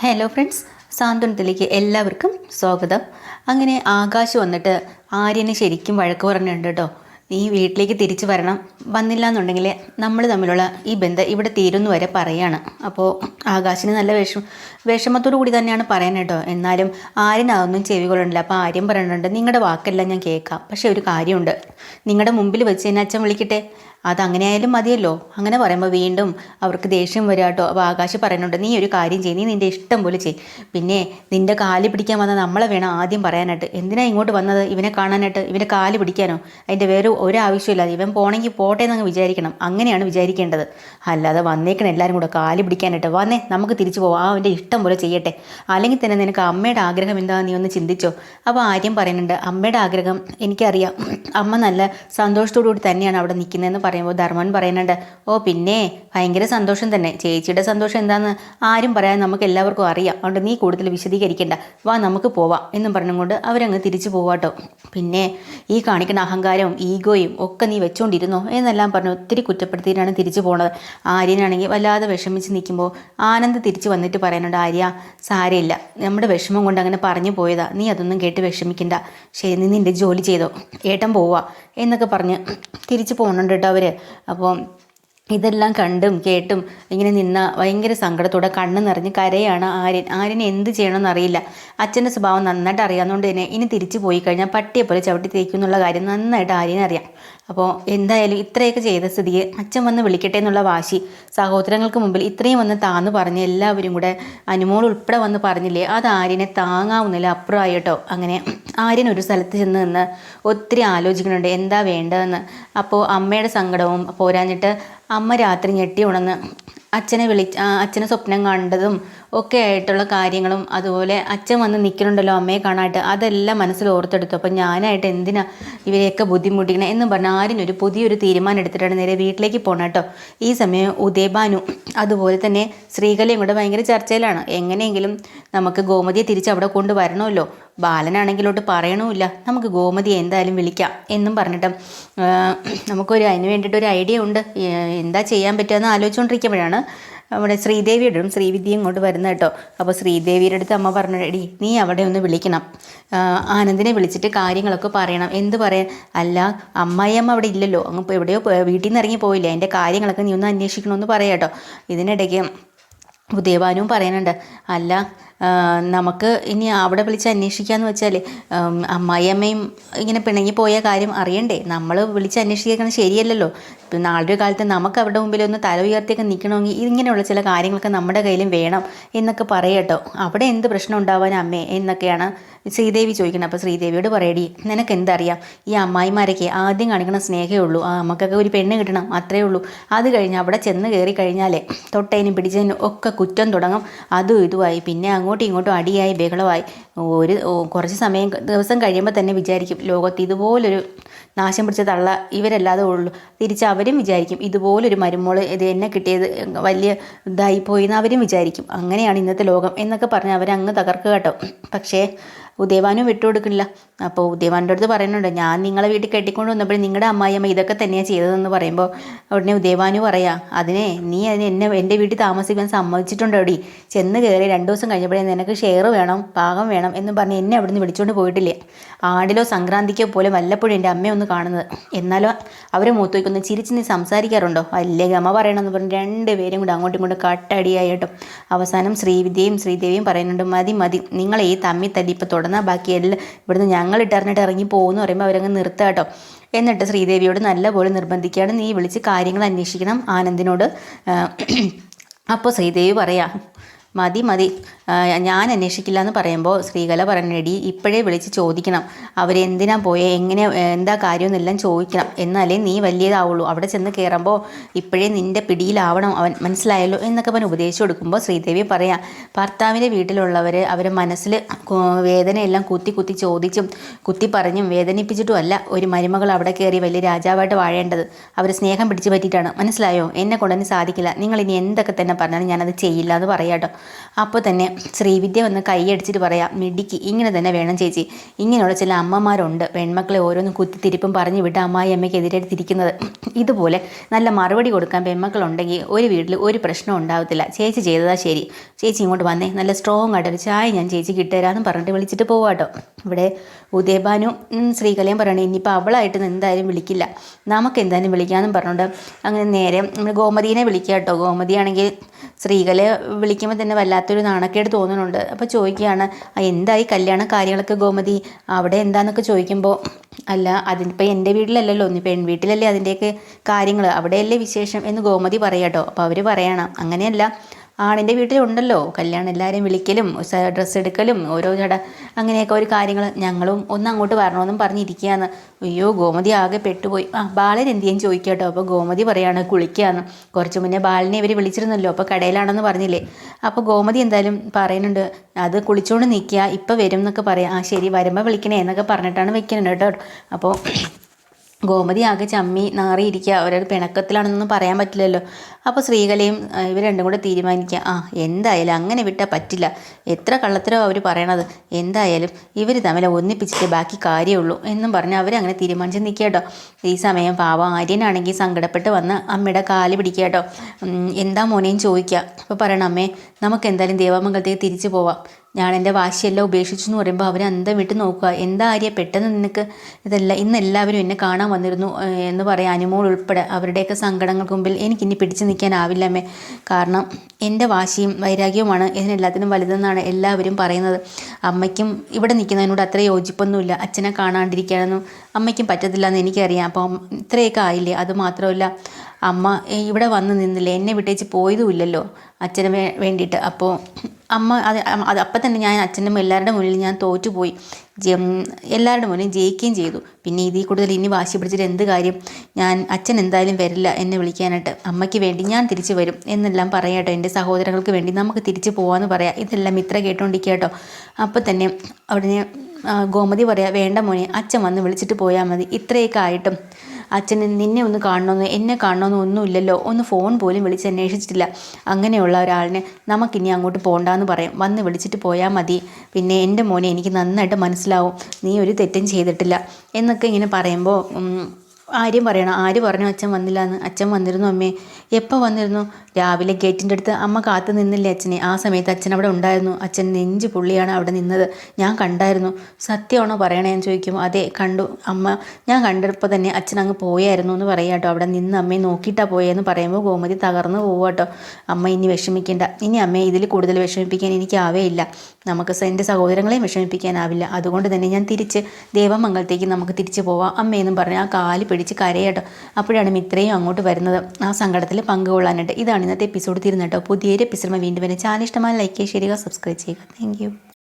Hello friends സാന്ത്വനത്തിലേക്ക് എല്ലാവർക്കും സ്വാഗതം. അങ്ങനെ ആകാശ് വന്നിട്ട് ആര്യനെ ശരിക്കും വഴക്ക് പറഞ്ഞിട്ടുണ്ട് കേട്ടോ. നീ വീട്ടിലേക്ക് തിരിച്ചു വരണം. വന്നില്ല എന്നുണ്ടെങ്കിൽ നമ്മൾ തമ്മിലുള്ള ഈ ബന്ധം ഇവിടെ തീരുന്നു വരെ പറയാണ്. അപ്പോൾ ആകാശിന് നല്ല വിഷമ വിഷമത്തോടു കൂടി തന്നെയാണ് പറയുന്നത് കേട്ടോ. എന്നാലും ആര്യനതൊന്നും ചെവി അപ്പോൾ ആര്യം പറയുന്നുണ്ട് നിങ്ങളുടെ വാക്കെല്ലാം ഞാൻ കേൾക്കാം. പക്ഷേ ഒരു കാര്യമുണ്ട്. നിങ്ങളുടെ മുമ്പിൽ വെച്ച് എന്നെ അച്ഛൻ വിളിക്കട്ടെ? അതങ്ങനെയായാലും മതിയല്ലോ. അങ്ങനെ പറയുമ്പോൾ വീണ്ടും അവർക്ക് ദേഷ്യം വരിക കേട്ടോ അപ്പോൾ ആകാശ് പറയുന്നുണ്ട് നീ ഒരു കാര്യം ചെയ്യ് നീ നിന്റെ ഇഷ്ടം പോലെ ചെയ് പിന്നെ നിന്റെ കാൽ പിടിക്കാൻ വന്ന നമ്മളെ വേണം ആദ്യം പറയാനായിട്ട്. എന്തിനാ ഇങ്ങോട്ട് വന്നത്? ഇവനെ കാണാനായിട്ട് ഇവനെ കാൽ പിടിക്കാനോ? അതിന്റെ വേറെ ഒരു ആവശ്യമില്ല ഇവൻ പോണെങ്കിൽ പോട്ടെ എന്നങ്ങ് വിചാരിക്കണം. അങ്ങനെയാണ് വിചാരിക്കേണ്ടത്. അല്ലാതെ വന്നേക്കണം എല്ലാവരും കൂടെ കാൽ പിടിക്കാനായിട്ട്. വന്നേ നമുക്ക് തിരിച്ചു പോവാം. അവന്റെ ഇഷ്ടം പോലെ ചെയ്യട്ടെ. അല്ലെങ്കിൽ തന്നെ നിനക്ക് അമ്മയുടെ ആഗ്രഹം എന്താണെന്ന് നീ ഒന്ന് ചിന്തിച്ചോ? അപ്പോൾ ആര്യം പറയുന്നുണ്ട് അമ്മയുടെ ആഗ്രഹം എനിക്കറിയാം. അമ്മ നല്ല സന്തോഷത്തോടു കൂടി തന്നെയാണ് അവിടെ നിൽക്കുന്നതെന്ന് പറയുമ്പോൾ ധർമ്മൻ പറയുന്നുണ്ട് ഓ പിന്നെ ഭയങ്കര സന്തോഷം തന്നെ. ചേച്ചിയുടെ സന്തോഷം എന്താണെന്ന് ആരും പറയാൻ നമുക്ക് എല്ലാവർക്കും അറിയാം. അതുകൊണ്ട് നീ കൂടുതൽ വിശദീകരിക്കേണ്ട. വാ നമുക്ക് പോവാം. എന്നും പറഞ്ഞുകൊണ്ട് അവരങ്ങ് തിരിച്ചു പോവാട്ടോ. പിന്നെ ഈ കാണിക്കുന്ന അഹങ്കാരവും ഈഗോയും ഒക്കെ നീ വെച്ചോണ്ടിരുന്നോ? എന്നെല്ലാം പറഞ്ഞു ഒത്തിരി കുറ്റപ്പെടുത്തിയിട്ടാണ് തിരിച്ചു പോണത്. ആര്യനാണെങ്കിൽ വല്ലാതെ വിഷമിച്ച് നിൽക്കുമ്പോൾ ആനന്ദ് തിരിച്ചു വന്നിട്ട് പറയുന്നുണ്ട് ആര്യ സാരയില്ല നമ്മുടെ വിഷമം കൊണ്ട് അങ്ങനെ പറഞ്ഞു പോയതാ. നീ അതൊന്നും കേട്ട് വിഷമിക്കണ്ട. ശരി നീ ജോലി ചെയ്തോ. ഏട്ടൻ പോവാ. എന്നൊക്കെ പറഞ്ഞ് തിരിച്ചു പോകുന്നുണ്ട് കേട്ടോ അവർ അപ്പോൾ ഇതെല്ലാം കണ്ടും കേട്ടും ഇങ്ങനെ നിന്ന ഭയങ്കര സങ്കടത്തോടെ കണ്ണ് നിറഞ്ഞ് കരയാണ് ആര്യൻ. ആര്യൻ എന്ത് ചെയ്യണമെന്ന് അറിയില്ല. അച്ഛന്റെ സ്വഭാവം നന്നായിട്ട് അറിയാവുന്നതുകൊണ്ട് തന്നെ ഇനി തിരിച്ചു പോയി കഴിഞ്ഞാൽ പട്ടിയെ പോലെ ചവിട്ടി തേക്കും എന്നുള്ള കാര്യം നന്നായിട്ട് ആര്യനെ അറിയാം. അപ്പോൾ എന്തായാലും ഇത്രയൊക്കെ ചെയ്ത സ്ഥിതിയെ അച്ഛൻ വന്ന് വിളിക്കട്ടെ എന്നുള്ള വാശി സഹോദരങ്ങൾക്ക് മുമ്പിൽ ഇത്രയും വന്ന് താന്ന് പറഞ്ഞ് എല്ലാവരും കൂടെ അനുമോൾ ഉൾപ്പെടെ വന്ന് പറഞ്ഞില്ലേ അത് ആര്യനെ താങ്ങാവുന്നില്ല അപ്പുറമായി കേട്ടോ അങ്ങനെ ആര്യൻ ഒരു സ്ഥലത്ത് ചെന്ന് നിന്ന് ഒത്തിരി ആലോചിക്കുന്നുണ്ട് എന്താ വേണ്ടതെന്ന്. അപ്പോൾ അമ്മയുടെ സങ്കടവും പോരാഞ്ഞിട്ട് അമ്മ രാത്രി ഞെട്ടി ഉണർന്ന്. അച്ഛനെ വിളി അച്ഛനെ സ്വപ്നം കണ്ടതും ഒക്കെ ആയിട്ടുള്ള കാര്യങ്ങളും അതുപോലെ അച്ഛൻ വന്ന് നിൽക്കണുണ്ടല്ലോ അമ്മയെ കാണാനായിട്ട് അതെല്ലാം മനസ്സിൽ ഓർത്തെടുത്തു. അപ്പം ഞാനായിട്ട് എന്തിനാ ഇവരെയൊക്കെ ബുദ്ധിമുട്ടിക്കണേ എന്ന് പറഞ്ഞ ഒരു പുതിയൊരു തീരുമാനം എടുത്തിട്ടാണ് നേരെ വീട്ടിലേക്ക് പോകണം കേട്ടോ. ഈ സമയം ഉദയബാനു അതുപോലെ തന്നെ ശ്രീകലയും കൂടെ ഭയങ്കര ചർച്ചയിലാണ്. എങ്ങനെയെങ്കിലും നമുക്ക് ഗോമതിയെ തിരിച്ച് അവിടെ കൊണ്ടുവരണമല്ലോ. ബാലനാണെങ്കിലോട്ട് പറയണമില്ല നമുക്ക് ഗോമതി എന്തായാലും വിളിക്കാം എന്നും പറഞ്ഞിട്ട് നമുക്കൊരു അതിന് വേണ്ടിയിട്ടൊരു ഐഡിയ ഉണ്ട്. എന്താ ചെയ്യാൻ പറ്റുക എന്ന് ആലോചിച്ചുകൊണ്ടിരിക്കുമ്പോഴാണ് അവിടെ ശ്രീദേവിയുടെ ശ്രീവിദ്യയും ഇങ്ങോട്ട് വരുന്നത് കേട്ടോ. അപ്പോൾ ശ്രീദേവിയുടെ അടുത്ത് അമ്മ പറഞ്ഞു എടി നീ അവിടെ ഒന്ന് വിളിക്കണം. ആനന്ദിനെ വിളിച്ചിട്ട് കാര്യങ്ങളൊക്കെ പറയണം. എന്ത് പറയാൻ? അല്ല അമ്മായിയമ്മ അവിടെ ഇല്ലല്ലോ. അങ്ങ് എവിടെയോ വീട്ടിൽ നിന്ന് ഇറങ്ങി പോയില്ലേ. അതിന്റെ കാര്യങ്ങളൊക്കെ നീ ഒന്ന് അന്വേഷിക്കണമെന്ന് പറയാം കേട്ടോ. ഇതിനിടയ്ക്ക് ഉദയഭാനുവും പറയുന്നുണ്ട് അല്ല നമുക്ക് ഇനി അവിടെ വിളിച്ച് അന്വേഷിക്കാന്ന് വെച്ചാൽ അമ്മായിയമ്മയും ഇങ്ങനെ പിണങ്ങി പോയ കാര്യം അറിയണ്ടേ? നമ്മൾ വിളിച്ച് അന്വേഷിക്കുന്നത് ശരിയല്ലല്ലോ. ഇപ്പം നാളൊരു കാലത്ത് നമുക്ക് അവരുടെ മുമ്പിൽ ഒന്ന് തല ഉയർത്തിയൊക്കെ നിൽക്കണമെങ്കിൽ ഇങ്ങനെയുള്ള ചില കാര്യങ്ങളൊക്കെ നമ്മുടെ കയ്യിലും വേണം എന്നൊക്കെ പറയട്ടോ. അവിടെ എന്ത് പ്രശ്നം ഉണ്ടാവാൻ അമ്മേ എന്നൊക്കെയാണ് ശ്രീദേവി ചോദിക്കണം അപ്പോൾ ശ്രീദേവിയോട് പറയടി നിനക്ക് എന്തറിയാം? ഈ അമ്മായിമാരൊക്കെ ആദ്യം കാണിക്കുന്ന സ്നേഹമേ ഉള്ളൂ. ആ നമുക്കൊക്കെ ഒരു പെണ്ണ് കിട്ടണം അത്രേ ഉള്ളൂ. അത് കഴിഞ്ഞ് അവിടെ ചെന്ന് കയറി കഴിഞ്ഞാലേ തൊട്ടതിനും പിടിച്ചതിനും ഒക്കെ കുറ്റം തുടങ്ങും. അതും ഇതുമായി പിന്നെ അങ്ങോട്ടും ഇങ്ങോട്ടും അടിയായി ബഹളമായി. ഒരു കുറച്ച് സമയം ദിവസം കഴിയുമ്പോൾ തന്നെ വിചാരിക്കും ലോകത്ത് ഇതുപോലൊരു നാശം പിടിച്ച തള്ള ഇവരല്ലാതെ ഉള്ളൂ. തിരിച്ച് അവരും വിചാരിക്കും ഇതുപോലൊരു മരുമോൾ ഇത് എന്നെ കിട്ടിയത് വലിയ ഇതായിപ്പോയി എന്ന് അവരും വിചാരിക്കും. അങ്ങനെയാണ് ഇന്നത്തെ ലോകം എന്നൊക്കെ പറഞ്ഞ് അവരങ്ങ് തകർക്കുക കേട്ടോ. പക്ഷേ ഉദയവാനും വിട്ടുകൊടുക്കില്ല അപ്പോൾ ഉദയവാന്റെ അടുത്ത് പറയുന്നുണ്ട് ഞാൻ നിങ്ങളെ വീട്ടിൽ കെട്ടിക്കൊണ്ട് വന്നപ്പോൾ നിങ്ങളുടെ അമ്മായിയമ്മ ഇതൊക്കെ തന്നെയാണ് ചെയ്തതെന്ന് പറയുമ്പോൾ ഉടനെ ഉദയവാനു പറയാം അതിനെ നീ അതിന് എന്നെ എന്റെ വീട്ടിൽ താമസിക്കാൻ സമ്മതിച്ചിട്ടുണ്ട് എടി. ചെന്ന് കയറി രണ്ട് ദിവസം കഴിഞ്ഞപ്പോഴേ നിനക്ക് ഷെയർ വേണം പാകം വേണം എന്ന് പറഞ്ഞ് എന്നെ അവിടുന്ന് വിളിച്ചുകൊണ്ട് പോയിട്ടില്ലേ. ആടിലോ സംക്രാന്തിക്കോ പോലെ വല്ലപ്പോഴും എന്റെ അമ്മയൊന്ന് കാണുന്നത്. എന്നാലോ അവരെ മൂത്ത് വയ്ക്കുന്ന ചിരിച്ച് നീ സംസാരിക്കാറുണ്ടോ? അല്ലെങ്കിൽ അമ്മ പറയണമെന്ന് പറഞ്ഞ് രണ്ടുപേരും കൂടെ അങ്ങോട്ടും ഇങ്ങോട്ടും കട്ടടിയായിട്ടും അവസാനം ശ്രീവിദ്യയും ശ്രീദേവിയും പറയുന്നുണ്ട് മതി മതി. നിങ്ങളെ ഈ തമ്മി തല്ലി ഇപ്പോൾ തുടർന്നാൽ ബാക്കി എല്ലാം ഇവിടുന്ന് ഞങ്ങൾ ഇട്ടറിഞ്ഞിട്ട് ഇറങ്ങി പോകുമെന്ന് പറയുമ്പോൾ അവരങ്ങ് നിർത്തുക കേട്ടോ. എന്നിട്ട് ശ്രീദേവിയോട് നല്ലപോലെ നിർബന്ധിക്കുകയാണ്. നീ വിളിച്ച് കാര്യങ്ങൾ അന്വേഷിക്കണം ആനന്ദിനോട്. അപ്പോൾ ശ്രീദേവി പറയാം മതി മതി. ഞാൻ അന്വേഷിക്കില്ല എന്ന് പറയുമ്പോൾ ശ്രീകല പറഞ്ഞടി ഇപ്പോഴേ വിളിച്ച് ചോദിക്കണം. അവരെന്തിനാ പോയേ? എങ്ങനെ എന്താ കാര്യമെന്നെല്ലാം ചോദിക്കണം. എന്നാലേ നീ വലിയതാവുള്ളൂ. അവിടെ ചെന്ന് കയറുമ്പോൾ ഇപ്പോഴേ നിന്റെ പിടിയിലാവണം. അവൻ മനസ്സിലായല്ലോ? എന്നൊക്കെ അവൻ ഉപദേശിച്ചു കൊടുക്കുമ്പോൾ ശ്രീദേവി പറയാം ഭർത്താവിന്റെ വീട്ടിലുള്ളവർ അവരെ മനസ്സിൽ വേദനയെല്ലാം കുത്തി കുത്തി ചോദിച്ചും കുത്തി പറഞ്ഞും വേദനിപ്പിച്ചിട്ടും അല്ല ഒരു മരുമകൾ അവിടെ കയറി വലിയ രാജാവായിട്ട് വാഴേണ്ടത്. അവർ സ്നേഹം പിടിച്ചു പറ്റിയിട്ടാണ്. മനസ്സിലായോ? എന്നെ കൊണ്ടൊന്നും സാധിക്കില്ല. നിങ്ങൾ ഇനി എന്തൊക്കെ തന്നെ പറഞ്ഞാലും ഞാനത് ചെയ്യില്ല എന്ന് പറയാട്ടോ. അപ്പോൾ തന്നെ ശ്രീവിദ്യ വന്ന് കൈയടിച്ചിട്ട് പറയാം മിടിക്ക് ഇങ്ങനെ തന്നെ വേണം ചേച്ചി. ഇങ്ങനെയുള്ള ചില അമ്മമാരുണ്ട്. പെൺമക്കളെ ഓരോന്ന് കുത്തിത്തിരിപ്പും പറഞ്ഞു വിട്ട് അമ്മായി അമ്മയ്ക്കെതിരായിട്ട് തിരിക്കുന്നത്. ഇതുപോലെ നല്ല മറുപടി കൊടുക്കാൻ പെൺമക്കളുണ്ടെങ്കിൽ ഒരു വീട്ടിൽ ഒരു പ്രശ്നം ഉണ്ടാവത്തില്ല. ചേച്ചി ചെയ്തതാ ശരി. ചേച്ചി ഇങ്ങോട്ട് വന്നേ. നല്ല സ്ട്രോങ് ആയിട്ടൊരു ചായ ഞാൻ ചേച്ചി കിട്ടുതരാമെന്ന് പറഞ്ഞിട്ട് വിളിച്ചിട്ട് പോവാട്ടോ ഇവിടെ ഉദയബാനും ശ്രീകലയും പറയണേ ഇനിയിപ്പോൾ അവളായിട്ട് എന്തായാലും വിളിക്കില്ല. നമുക്ക് എന്തായാലും വിളിക്കാമെന്നും പറഞ്ഞുകൊണ്ട് അങ്ങനെ നേരെ നമ്മൾ ഗോമതിനെ വിളിക്കുക കേട്ടോ ഗോമതിയാണെങ്കിൽ സ്ത്രീകളെ വിളിക്കുമ്പോൾ തന്നെ വല്ലാത്തൊരു നാണക്കേട് തോന്നുന്നുണ്ട്. അപ്പോൾ ചോദിക്കുകയാണ് എന്തായി കല്യാണ കാര്യങ്ങളൊക്കെ ഗോമതി? അവിടെ എന്താന്നൊക്കെ ചോദിക്കുമ്പോൾ അല്ല അതിപ്പോൾ എന്റെ വീട്ടിലല്ലല്ലോ ഒന്ന് പെൺവീട്ടിലല്ലേ അതിന്റെയൊക്കെ കാര്യങ്ങൾ അവിടെയല്ലേ വിശേഷം? എന്ന് ഗോമതി പറയാട്ടോ അപ്പോൾ അവർ പറയണം. അങ്ങനെയല്ല. ആണിന്റെ വീട്ടിലുണ്ടല്ലോ. കല്യാണം എല്ലാവരെയും വിളിക്കലും ഡ്രസ്സ് എടുക്കലും ഓരോ ചട അങ്ങനെയൊക്കെ ഒരു കാര്യങ്ങൾ ഞങ്ങളും ഒന്ന് അങ്ങോട്ട് വരണമെന്നും പറഞ്ഞിരിക്കുകയാണ്. അയ്യോ ഗോമതി ആകെ പെട്ടുപോയി. ആ ബാലൻ എന്ത് ചെയ്യാൻ ചോദിക്കുക അപ്പോൾ ഗോമതി പറയാണ് കുളിക്കുകയാണ് കുറച്ച് മുന്നേ ബാലിനെ ഇവർ വിളിച്ചിരുന്നല്ലോ അപ്പോൾ കടയിലാണെന്ന് പറഞ്ഞില്ലേ. അപ്പോൾ ഗോമതി എന്തായാലും പറയുന്നുണ്ട് അത് കുളിച്ചുകൊണ്ട് നിൽക്കുക ഇപ്പോൾ വരും എന്നൊക്കെ പറയാം. ആ ശരി വരുമ്പോൾ വിളിക്കണേ എന്നൊക്കെ പറഞ്ഞിട്ടാണ് വെക്കുന്നത് കേട്ടോ. അപ്പോൾ ഗോമതി ആകെ ചമ്മി നാറിയിരിക്കുക. അവരൊരു പിണക്കത്തിലാണെന്നൊന്നും പറയാൻ പറ്റില്ലല്ലോ. അപ്പോൾ ശ്രീകലയും ഇവർ രണ്ടും കൂടെ തീരുമാനിക്കുക. ആ എന്തായാലും അങ്ങനെ വിട്ടാൽ പറ്റില്ല. എത്ര കള്ളത്തരോ അവർ പറയണത്. എന്തായാലും ഇവർ തമ്മിൽ ഒന്നിപ്പിച്ചിട്ട് ബാക്കി കാര്യമുള്ളൂ എന്നും പറഞ്ഞ് അവരങ്ങനെ തീരുമാനിച്ച് നിൽക്കുക കേട്ടോ. ഈ സമയം പാവം ആര്യനാണെങ്കിൽ സങ്കടപ്പെട്ട് വന്ന് അമ്മയുടെ കാൽ പിടിക്കുക കേട്ടോ. എന്താ മോനെയും ചോദിക്കുക. അപ്പോൾ പറയണം അമ്മേ നമുക്ക് എന്തായാലും ദേവാമംഗലത്തേക്ക് തിരിച്ചു പോവാം. ഞാൻ എന്റെ വാശിയെല്ലാം ഉപേക്ഷിച്ചു എന്ന് പറയുമ്പോൾ അവർ അന്തം വിട്ട് നോക്കുക. എന്താ ആര്യ? പെട്ടെന്ന് നിനക്ക് ഇതല്ല ഇന്ന് എല്ലാവരും എന്നെ കാണാൻ വന്നിരുന്നു എന്ന് പറയാം. അനുമോൾ ഉൾപ്പെടെ അവരുടെയൊക്കെ സങ്കടങ്ങൾക്ക് മുമ്പിൽ എനിക്കിനി പിടിച്ചു നിൽക്കാനാവില്ലമ്മേ കാരണം എന്റെ വാശിയും വൈരാഗ്യവുമാണ് ഇതിനെല്ലാത്തിനും വലുതെന്നാണ് എല്ലാവരും പറയുന്നത്. അമ്മയ്ക്കും ഇവിടെ നിൽക്കുന്നതിനോട് അത്ര യോജിപ്പൊന്നുമില്ല. അച്ഛനെ കാണാണ്ടിരിക്കാനൊന്നും അമ്മയ്ക്കും പറ്റത്തില്ല എന്ന് എനിക്കറിയാം. അപ്പം ഇത്രയൊക്കെ ആയില്ലേ? അത് മാത്രമല്ല അമ്മ ഇവിടെ വന്ന് നിന്നില്ല? എന്നെ വിട്ടേച്ച് പോയതുമില്ലല്ലോ അച്ഛന് വേ വേണ്ടിയിട്ട്. അപ്പോൾ അമ്മ അത് അത് അപ്പം തന്നെ ഞാൻ അച്ഛന്റെ എല്ലാവരുടെ മുന്നിൽ ഞാൻ തോറ്റുപോയി. എല്ലാവരുടെ മുന്നിൽ ജയിക്കുകയും ചെയ്തു. പിന്നെ ഇതിൽ കൂടുതൽ ഇനി വാശി പിടിച്ചിട്ട് എന്ത് കാര്യം? ഞാൻ അച്ഛൻ എന്തായാലും വരില്ല എന്നെ വിളിക്കാനായിട്ട്. അമ്മയ്ക്ക് വേണ്ടി ഞാൻ തിരിച്ചു വരും. എന്നെല്ലാം പറയാട്ടോ എന്റെ സഹോദരങ്ങൾക്ക് വേണ്ടി നമുക്ക് തിരിച്ചു പോകാമെന്ന് പറയാം. ഇതെല്ലാം ഇത്ര കേട്ടോണ്ടിരിക്കുക കേട്ടോ. അപ്പോൾ തന്നെ അവിടെ ഗോമതി പറയാം വേണ്ട മോനെ അച്ഛൻ വന്ന് വിളിച്ചിട്ട് പോയാൽ മതി. ഇത്രയൊക്കെ ആയിട്ടും അച്ഛന് നിന്നെ ഒന്ന് കാണണമെന്നോ എന്നെ കാണണമെന്നോ ഒന്നുമില്ലല്ലോ. ഒന്ന് ഫോൺ പോലും വിളിച്ച് അന്വേഷിച്ചിട്ടില്ല. അങ്ങനെയുള്ള ഒരാളിനെ നമുക്കിനി അങ്ങോട്ട് പോകണ്ടെന്ന് പറയും. വന്ന് വിളിച്ചിട്ട് പോയാൽ മതി. പിന്നെ എന്റെ മോനെ എനിക്ക് നന്നായിട്ട് മനസ്സിലാവും. നീ ഒരു തെറ്റും ചെയ്തിട്ടില്ല. എന്നൊക്കെ ഇങ്ങനെ പറയുമ്പോൾ ആര്യം പറയണം. ആര് പറഞ്ഞു അച്ഛൻ വന്നില്ല എന്ന് അച്ഛൻ വന്നിരുന്നു അമ്മേ. എപ്പോൾ വന്നിരുന്നു? രാവിലെ ഗേറ്റിന്റെ അടുത്ത് അമ്മ കാത്തു നിന്നില്ലേ അച്ഛനെ? ആ സമയത്ത് അച്ഛൻ അവിടെ ഉണ്ടായിരുന്നു. അച്ഛൻ നെഞ്ച് പുള്ളിയാണ് അവിടെ നിന്നത്. ഞാൻ കണ്ടായിരുന്നു. സത്യമാണോ പറയണേ എന്ന് ചോദിക്കും അതെ കണ്ടു. അമ്മ ഞാൻ കണ്ടപ്പോൾ തന്നെ അച്ഛൻ അങ്ങ് പോയായിരുന്നു എന്ന് പറയാം കേട്ടോ അവിടെ നിന്ന് അമ്മയെ നോക്കിയിട്ടാണ് പോയെന്ന് പറയുമ്പോൾ ഗോമതി തകർന്നു പോവുക കേട്ടോ അമ്മ ഇനി വിഷമിക്കേണ്ട. ഇനി അമ്മയെ ഇതിൽ കൂടുതൽ വിഷമിപ്പിക്കാൻ എനിക്കാവേയില്ല നമുക്ക് സ- എന്റെ സഹോദരങ്ങളെയും വിഷമിപ്പിക്കാനാവില്ല. അതുകൊണ്ട് തന്നെ ഞാൻ തിരിച്ച് ദേവമംഗലത്തേക്ക് നമുക്ക് തിരിച്ചു പോവാം. അമ്മയെന്നും പറഞ്ഞ് ആ കാൽ പിടിച്ച് കരയാട്ടോ. അപ്പോഴാണ് മിത്രയും അങ്ങോട്ട് വരുന്നത്. ആ സങ്കടത്തിൽ പങ്കുകൊള്ളാനായിട്ട് ഇതാണ് ഇന്നത്തെ എപ്പിസോഡ് തീരുന്നത് കേട്ടോ. പുതിയൊരു എപ്പിസോഡ് വീണ്ടും വരെ. ചാനൽ ഇഷ്ടമായി ലൈക്ക് ചെയ്യുക സബ്സ്ക്രൈബ് ചെയ്യുക താങ്ക്